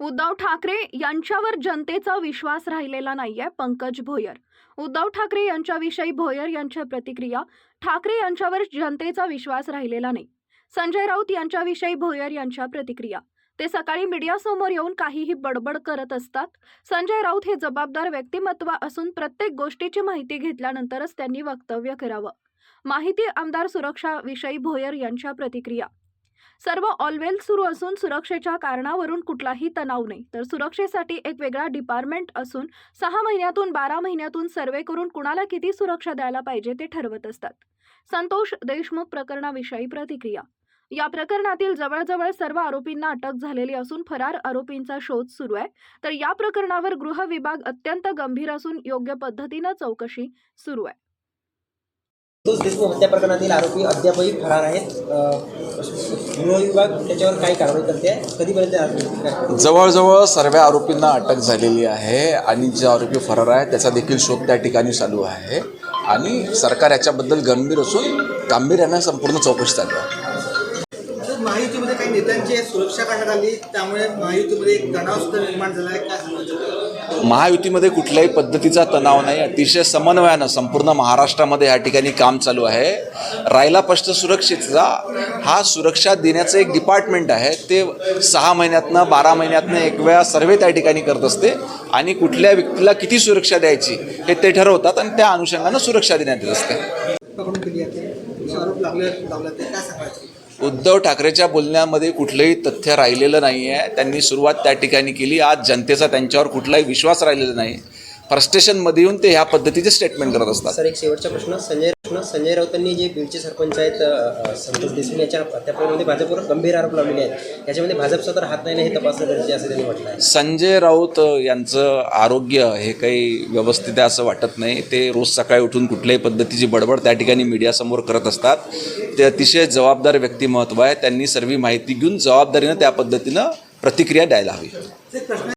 उद्धव ठाकरे यांच्यावर जनतेचा विश्वास राहिलेला नाहीये पंकज भोयर. उद्धव ठाकरे यांच्याविषयी भोयर यांच्या प्रतिक्रिया ठाकरे यांच्यावर जनतेचा विश्वास राहिलेला नाही. संजय राऊत यांच्याविषयी भोयर यांच्या प्रतिक्रिया. ते सकाळी मीडियासमोर येऊन काहीही बडबड करत असतात. संजय राऊत हे जबाबदार व्यक्तिमत्व असून प्रत्येक गोष्टीची माहिती घेतल्यानंतरच त्यांनी वक्तव्य करावं. माहिती आमदार सुरक्षा विषयी भोयर यांच्या प्रतिक्रिया. सर्व ऑलवेल सुरू असून सुरक्षेच्या कारणावरून कुठलाही तणाव नाही. तर सुरक्षेसाठी एक वेगळा डिपार्टमेंट असून सहा महिन्यातून बारा महिन्यातून सर्वे करून कुणाला किती सुरक्षा द्यायला पाहिजे ते ठरवत असतात. संतोष देशमुख प्रकरणाविषयी प्रतिक्रिया. या प्रकरणातील जवळजवळ सर्व आरोपींना अटक झालेली असून फरार आरोपींचा शोध सुरू आहे. तर या प्रकरणावर गृह विभाग अत्यंत गंभीर असून योग्य पद्धतीनं चौकशी सुरू आहे. संतोष देशमुख हत्या प्रकरणातील आरोपी अद्यापही फरार आहेत. गृह विभाग त्याच्यावर काही कारवाई करते आहे. कधीपर्यंत जवळजवळ सर्व आरोपींना अटक झालेली आहे आणि जे आरोपी फरार आहे त्याचा देखील शोध त्या ठिकाणी चालू आहे. आणि सरकार याच्याबद्दल गंभीर असून गांभीर्यानं संपूर्ण चौकशी चालू आहे. महायुतीमध्ये काही नेत्यांची सुरक्षा करण्यात आली त्यामुळे महायुतीमध्ये एक तणाव निर्माण झाला आहे. काय महायुतीमध्ये कुठल्याही पद्धतीचा तणाव नाही अतिशय समन्वयानं संपूर्ण महाराष्ट्रामध्ये या ठिकाणी काम चालू आहे. राहिला प्रश्न सुरक्षेचा. हा सुरक्षा देण्याचं एक डिपार्टमेंट आहे. ते सहा महिन्यातनं बारा महिन्यातनं एक वेळा सर्वे त्या ठिकाणी करत असते आणि कुठल्या व्यक्तीला किती सुरक्षा द्यायची हे ते ठरवतात आणि त्या अनुषंगानं सुरक्षा देण्यात येत असते. उद्धव ठाकरेच्या बोलण्यामध्ये कुठलंही तथ्य राहिलेलं नाही आहे त्यांनी सुरुवात त्या ठिकाणी केली. आज जनतेचा त्यांच्यावर कुठलाही विश्वास राहिलेला नाही. फ्रस्ट्रेशनमध्ये येऊन ते ह्या पद्धतीचे स्टेटमेंट करत असतात. सर एक शेवटचा प्रश्न. संजय प्रश्न संजय राऊतांनी जे बीडचे सरपंच आहेत संतोष देशमुख याच्या हत्या प्रकरणामध्ये भाजपवर गंभीर आरोप लावलेले आहेत. याच्यामध्ये भाजपचा तर हात नाही ना हे तपासणं गरजेचे असं त्यांनी म्हटलं आहे. संजय राऊत यांचं आरोग्य हे काही व्यवस्थित आहे असं वाटत नाही. ते रोज सकाळी उठून कुठल्याही पद्धतीची बडबड त्या ठिकाणी मीडियासमोर करत असतात. ते अतिशय जबाबदार व्यक्तिमत्व आहे. त्यांनी सर्व माहिती घेऊन जबाबदारीनं त्या पद्धतीनं प्रतिक्रिया द्यायला हवी.